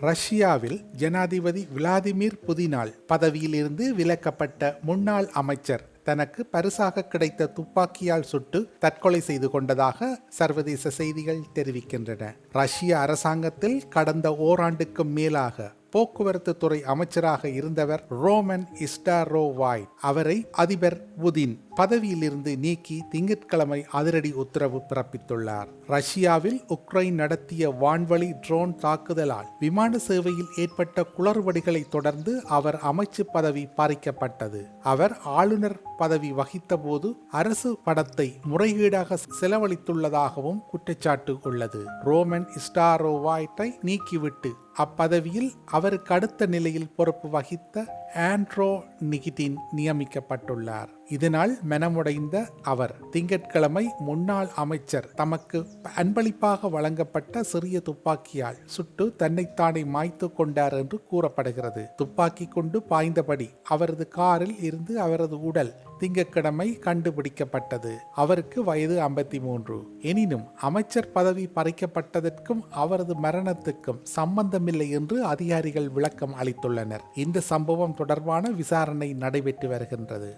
ரஷ்யாவில் ஜனாதிபதி விளாதிமிர் புதினால் பதவியிலிருந்து விலக்கப்பட்ட முன்னாள் அமைச்சர் தனக்கு பரிசாக கிடைத்த துப்பாக்கியால் சுட்டு தற்கொலை செய்து கொண்டதாக சர்வதேச செய்திகள் தெரிவிக்கின்றன. ரஷ்ய அரசாங்கத்தில் கடந்த ஓராண்டுக்கும் மேலாக போக்குவரத்து துறை அமைச்சராக இருந்தவர் ரோமன் இஸ்டாரோவாய். அவரை அதிபர் புதின் பதவியிலிருந்து நீக்கி திங்கட்கிழமை அதிரடி உத்தரவு பிறப்பித்துள்ளார். ரஷ்யாவில் உக்ரைன் நடத்திய வான்வழி ட்ரோன் தாக்குதலால் விமான சேவையில் ஏற்பட்ட குளறுபடிகளை தொடர்ந்து அவர் அமைச்சு பதவி பறிக்கப்பட்டது. அவர் ஆளுநர் பதவி வகித்தபோது அரசு படத்தை முறைகேடாக செலவழித்துள்ளதாகவும் குற்றச்சாட்டு உள்ளது. ரோமன் இஸ்டாரோவாய்ட்டை நீக்கிவிட்டு அப்பதவியில் அவருக்கு அடுத்த நிலையில் பொறுப்பு வகித்த ஆண்ட்ரோ நிகிட்டின் நியமிக்கப்பட்டுள்ளார். இதனால் மனமுடைந்த அவர் திங்கட்கிழமை முன்னாள் அமைச்சர் தமக்கு அன்பளிப்பாக வழங்கப்பட்ட சிறிய துப்பாக்கியால் சுட்டு தன்னைத்தானே மாய்த்து கொண்டார் என்று கூறப்படுகிறது. துப்பாக்கி கொண்டு பாய்ந்தபடி அவரது காரில் இருந்து அவரது உடல் திங்கட்கிழமை கண்டுபிடிக்கப்பட்டது. அவருக்கு வயது ஐம்பத்தி மூன்று எனினும் அமைச்சர் பதவி பறிக்கப்பட்டதற்கும் அவரது மரணத்துக்கும் சம்பந்தமில்லை என்று அதிகாரிகள் விளக்கம் அளித்துள்ளனர். இந்த சம்பவம் தொடர்பான விசாரணை நடைபெற்று வருகின்றது.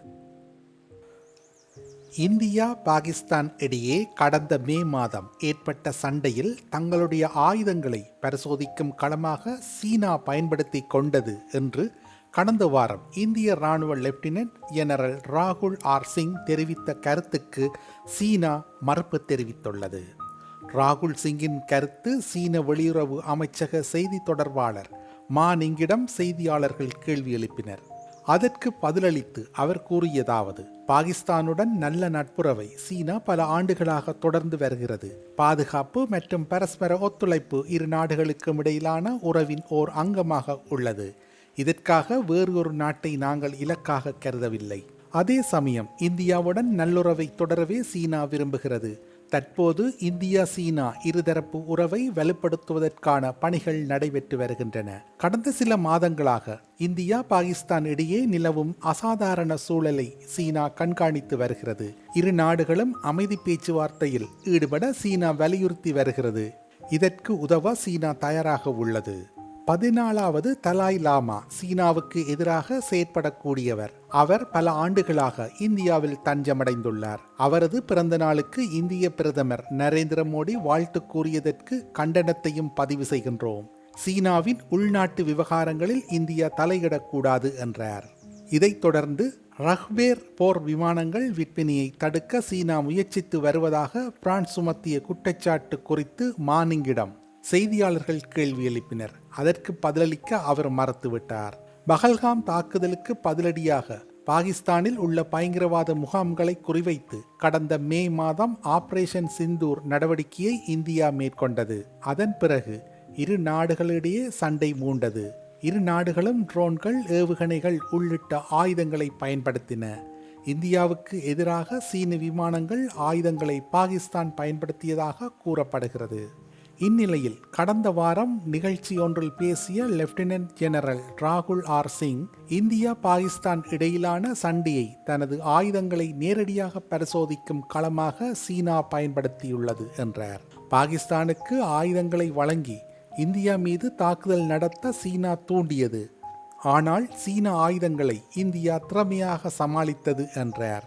இந்தியா பாகிஸ்தான் இடையே கடந்த மே மாதம் ஏற்பட்ட சண்டையில் தங்களுடைய ஆயுதங்களை பரிசோதிக்கும் களமாக சீனா பயன்படுத்தி கொண்டது என்று கடந்த வாரம் இந்திய ராணுவ லெப்டினன்ட் ஜெனரல் ராகுல் ஆர் சிங் தெரிவித்த கருத்துக்கு சீனா மறுப்பு தெரிவித்துள்ளது. ராகுல் சிங்கின் கருத்து சீன வெளியுறவு அமைச்சக செய்தி தொடர்பாளர் மானிங்கிடம் செய்தியாளர்கள் கேள்வி எழுப்பினர். அதற்கு பதிலளித்து அவர் கூறியதாவது பாகிஸ்தானுடன் நல்ல நட்புறவை சீனா பல ஆண்டுகளாக தொடர்ந்து வருகிறது. பாதுகாப்பு மற்றும் பரஸ்பர ஒத்துழைப்பு இரு நாடுகளுக்கும் இடையிலான உறவின் ஓர் அங்கமாக உள்ளது. இதற்காக வேறு ஒரு நாட்டை நாங்கள் இலக்காக கருதவில்லை. அதே சமயம் இந்தியாவுடன் நல்லுறவை தொடரவே சீனா விரும்புகிறது. தற்போது இந்தியா சீனா இருதரப்பு உறவை வலுப்படுத்துவதற்கான பணிகள் நடைபெற்று வருகின்றன. கடந்த சில மாதங்களாக இந்தியா பாகிஸ்தான் இடையே நிலவும் அசாதாரண சூழலை சீனா கண்காணித்து வருகிறது. இரு நாடுகளும் அமைதி பேச்சுவார்த்தையில் ஈடுபட சீனா வலியுறுத்தி வருகிறது. இதற்கு உதவ சீனா தயாராக உள்ளது. பதினாலாவது தலாய் லாமா சீனாவுக்கு எதிராக செயற்படக்கூடியவர். அவர் பல ஆண்டுகளாக இந்தியாவில் தஞ்சமடைந்துள்ளார். அவரது பிறந்த நாளுக்கு இந்திய பிரதமர் நரேந்திர மோடி வாழ்த்து கூறியதற்கு கண்டனத்தையும் பதிவு செய்கின்றோம். சீனாவின் உள்நாட்டு விவகாரங்களில் இந்தியா தலையிடக்கூடாது என்றார். இதைத் தொடர்ந்து ரஹ்பேர் போர் விமானங்கள் விற்பனையை தடுக்க சீனா முயற்சித்து வருவதாக பிரான்ஸ் சுமத்திய குற்றச்சாட்டு குறித்து மானிங்கிடம் செய்தியாளர்கள் கேள்வி எழுப்பினர். அதற்கு பதிலளிக்க அவர் மறுத்துவிட்டார். பகல்காம் தாக்குதலுக்கு பதிலடியாக பாகிஸ்தானில் உள்ள பயங்கரவாத முகாம்களை குறிவைத்து கடந்த மே மாதம் ஆபரேஷன் சிந்தூர் நடவடிக்கையை இந்தியா மேற்கொண்டது. அதன் பிறகு இரு நாடுகளிடையே சண்டை மூண்டது. இரு நாடுகளும் ட்ரோன்கள் ஏவுகணைகள் உள்ளிட்ட ஆயுதங்களை பயன்படுத்தின. இந்தியாவுக்கு எதிராக சீன விமானங்கள் ஆயுதங்களை பாகிஸ்தான் பயன்படுத்தியதாக கூறப்படுகிறது. இந்நிலையில் கடந்த வாரம் நிகழ்ச்சி ஒன்றில் பேசிய லெப்டினன்ட் ஜெனரல் ராகுல் ஆர் சிங் இந்தியா பாகிஸ்தான் இடையிலான சண்டையை தனது ஆயுதங்களை நேரடியாக பரிசோதிக்கும் களமாக சீனா பயன்படுத்தியுள்ளது என்றார். பாகிஸ்தானுக்கு ஆயுதங்களை வழங்கி இந்தியா மீது தாக்குதல் நடத்த சீனா தூண்டியது. ஆனால் சீன ஆயுதங்களை இந்தியா திறமையாக சமாளித்தது என்றார்.